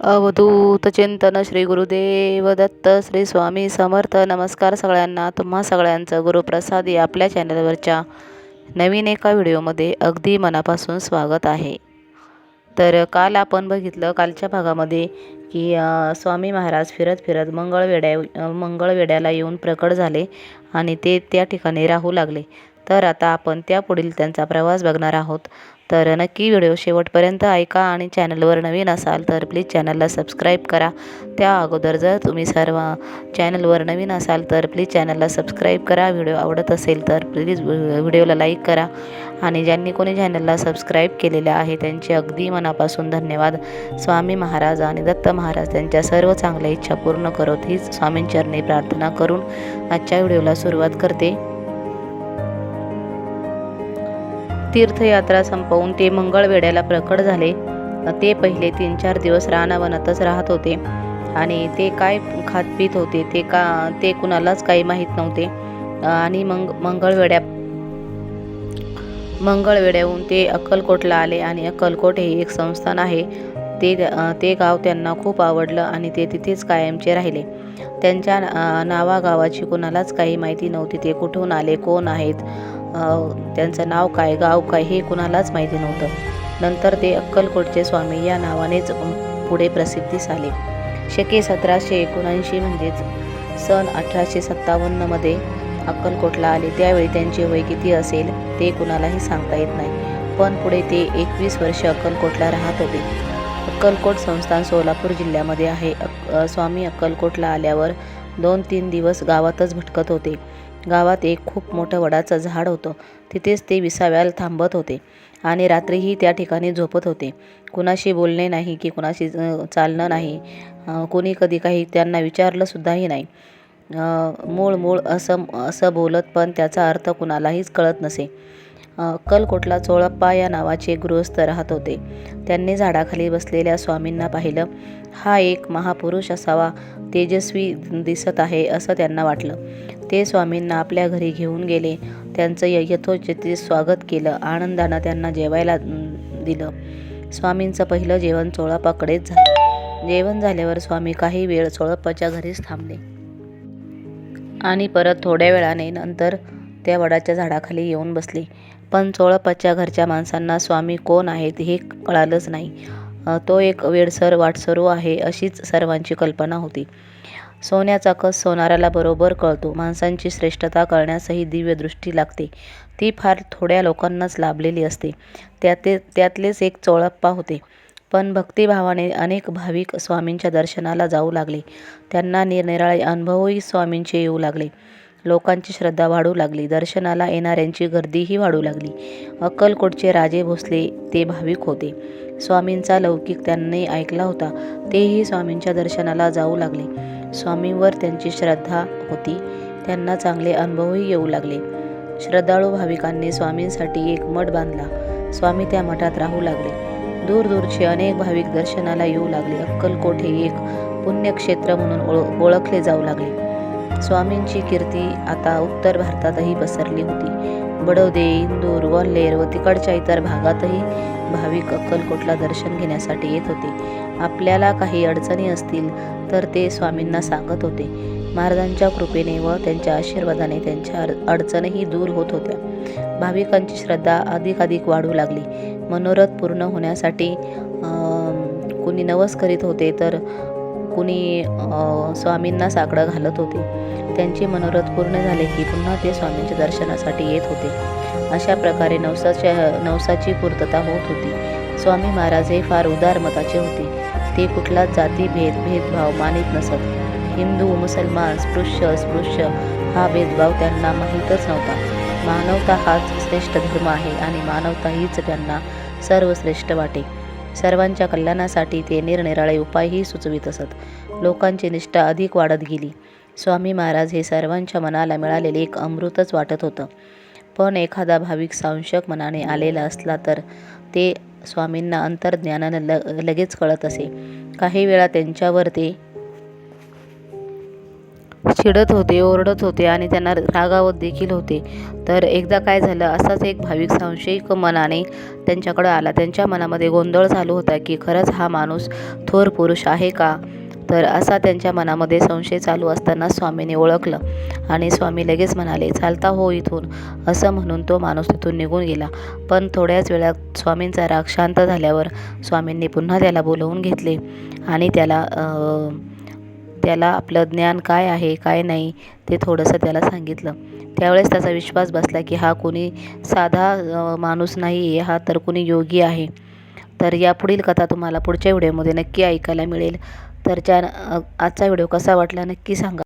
अवधूत चिंतन श्री गुरुदेव दत्त श्री स्वामी समर्थ. नमस्कार सगळ्यांना. तुम्हा सगळ्यांचं गुरुप्रसाद या आपल्या चॅनलवरच्या नवीन एका व्हिडिओमध्ये अगदी मनापासून स्वागत आहे. तर काल आपण बघितलं कालच्या भागामध्ये की स्वामी महाराज फिरत फिरत मंगळवेड्या मंगळवेड्याला येऊन प्रकट झाले आणि ते त्या ठिकाणी राहू लागले. तर आता आपण त्या पुढील त्यांचा प्रवास बघणार आहोत. तर नक्की व्हिडिओ शेवटपर्यंत ऐका आणि चॅनलवर नवीन असाल तर प्लीज चॅनलला सबस्क्राईब करा. त्या अगोदर जर तुम्ही सर्व चॅनलवर नवीन असाल तर प्लीज चॅनलला सबस्क्राईब करा. व्हिडिओ आवडत असेल तर प्लीज व्हिडिओला लाईक करा. आणि ज्यांनी कोणी चॅनलला सबस्क्राईब केलेलं आहे त्यांचे अगदी मनापासून धन्यवाद. स्वामी महाराज आणि दत्त महाराज त्यांच्या सर्व चांगल्या इच्छा पूर्ण करोत हीच स्वामींचरणी प्रार्थना करून आजच्या व्हिडिओला सुरुवात करते. तीर्थयात्रा संपवून ते मंगळवेड्याला प्रकट झाले. ते पहिले तीन चार दिवस रानावनातच राहत होते. आणि ते काय खात पित होते ते का ते कुणालाच काही माहीत नव्हते. आणि मंग मंगळवेड्या मंगळवेड्याहून ते अक्कलकोटला आले. आणि अक्कलकोट हे एक संस्थान आहे. ते ते गाव त्यांना खूप आवडलं आणि ते तिथेच कायमचे राहिले. त्यांच्या नावागावाची कुणालाच काही माहिती नव्हती. ते कुठून आले कोण आहेत? त्यांचं नाव काय गाव काय हे कुणालाच माहिती नव्हतं. नंतर ते अक्कलकोटचे स्वामी या नावानेच पुढे प्रसिद्धीस आले शके सतराशे एकोणऐंशी म्हणजेच सन अठराशे सत्तावन्नमध्ये अक्कलकोटला आले. त्यावेळी त्यांचे वय किती असेल ते कुणालाही सांगता येत नाही. पण पुढे ते एकवीस वर्ष अक्कलकोटला राहत होते. अक्कलकोट संस्थान सोलापूर जिल्ह्यामध्ये आहे. अक स्वामी अक्कलकोटला आल्यावर दोन तीन दिवस गावातच भटकत होते. गावात एक खूप मोठं वडाचं झाड होतं. तिथेच ते विसाव्याला थांबत होते आणि रात्रीही त्या ठिकाणी झोपत होते. कुणाशी बोलणे नाही की कुणाशी चालणं नाही. कोणी कधी काही त्यांना विचारलंसुद्धाही नाही. मूळ मूळ असं असं बोलत पण त्याचा अर्थ कुणालाहीच कळत नसे. अक्कलकोटला चोळप्पा या नावाचे गृहस्थ राहत होते. त्यांनी झाडाखाली बसलेल्या स्वामींना पाहिलं. हा एक महापुरुष असावा तेजस्वी दिसत आहे असं त्यांना वाटलं. ते स्वामींना आपल्या घरी घेऊन गेले. त्यांचं यथोचित स्वागत केलं. आनंदानं त्यांना जेवायला दिलं. स्वामींचं पहिलं जेवण चोळप्पाकडेच झालं. जेवण झाल्यावर स्वामी काही वेळ चोळप्पाच्या घरीच थांबले. आणि परत थोड्या वेळाने नंतर त्या वडाच्या झाडाखाली येऊन बसले. पण चोळप्पाच्या घरच्या माणसांना स्वामी कोण आहेत हे कळालंच नाही. तो एक वेडसर वाटसरू आहे अशीच सर्वांची कल्पना होती. सोन्याचा कस सोनाराला बरोबर कळतो. माणसांची श्रेष्ठता कळण्यासही दिव्यदृष्टी लागते. ती फार थोड्या लोकांनाच लाभलेली असते. त्याते त्यातलेच एक चोळप्पा होते. पण भक्तिभावाने अनेक भाविक स्वामींच्या दर्शनाला जाऊ लागले. त्यांना निरनिराळे अनुभवही स्वामींचे येऊ लागले. लोकांची श्रद्धा वाढू लागली. दर्शनाला येणाऱ्यांची गर्दीही वाढू लागली. अक्कलकोटचे राजे भोसले ते भाविक होते. स्वामींचा लौकिक त्यांनी ऐकला होता. तेही स्वामींच्या दर्शनाला जाऊ लागले. स्वामींवर त्यांची श्रद्धा होती. त्यांना चांगले अनुभवही येऊ लागले. श्रद्धाळू भाविकांनी स्वामींसाठी एक मठ बांधला. स्वामी त्या मठात राहू लागले. दूरदूरचे अनेक भाविक दर्शनाला येऊ लागले. अक्कलकोट हे एक पुण्यक्षेत्र म्हणून ओळखले जाऊ लागले. स्वामींची कीर्ती आता उत्तर भारतातही पसरली होती. बडोदे इंदूर ग्वाल्हेर व तिकडच्या इतर भागातही भाविक अक्कलकोटला दर्शन घेण्यासाठी येत होते. आपल्याला काही अडचणी असतील तर ते स्वामींना सांगत होते. महाराजांच्या कृपेने व त्यांच्या आशीर्वादाने त्यांच्या अड- अडचणही दूर होत होत्या. भाविकांची श्रद्धा अधिकाधिक वाढू लागली. मनोरथ पूर्ण होण्यासाठी कुणी नवस करीत होते तर कुणी स्वामींना साकडं घालत होते. त्यांचे मनोरथ पूर्ण झाले की पुन्हा ते स्वामींच्या दर्शनासाठी येत होते. अशा प्रकारे नवसाच्या नवसाची पूर्तता होत होती. स्वामी महाराज हे फार उदार मताचे होते. ते कुठलाच जाती भेद भेदभाव मानित नसत. हिंदू मुसलमान स्पृश्य अस्पृश्य हा भेदभाव त्यांना माहीतच नव्हता. मानवता हाच श्रेष्ठ धर्म आहे आणि मानवता हीच त्यांना सर्वश्रेष्ठ वाटे. सर्वांच्या कल्याणासाठी ते निरनिराळे उपायही सुचवित असत. लोकांची निष्ठा अधिक वाढत गेली. स्वामी महाराज हे सर्वांच्या मनाला मिळालेले एक अमृतच वाटत होतं. पण एखादा भाविक सांशक मनाने आलेला असला तर ते स्वामींना अंतर्ज्ञानानं ल लगेच कळत असे. काही वेळा त्यांच्यावर ते चिडत होते ओरडत होते आणि त्यांना रागावत देखील होते. तर एकदा काय झालं असाच एक भाविक संशयिक मनाने त्यांच्याकडं आला. त्यांच्या मनामध्ये गोंधळ चालू होता की खरंच हा माणूस थोर पुरुष आहे का? तर असा त्यांच्या मनामध्ये संशय चालू असताना स्वामीने ओळखलं आणि स्वामी लगेच म्हणाले चालता हो इथून. असं म्हणून तो माणूस तिथून निघून गेला. पण थोड्याच वेळात स्वामींचा राग शांत झाल्यावर स्वामींनी पुन्हा त्याला बोलवून घेतले आणि त्याला त्याला आपलं ज्ञान काय आहे काय नाही ते थोडंसं त्याला सांगितलं. त्यावेळेस त्याचा विश्वास बसला की हा कोणी साधा माणूस नाही आहे हा तर कोणी योगी आहे. तर या पुढील कथा तुम्हाला पुढच्या व्हिडिओमध्ये नक्की ऐकायला मिळेल. तर ज्या आजचा व्हिडिओ कसा वाटला नक्की सांगा.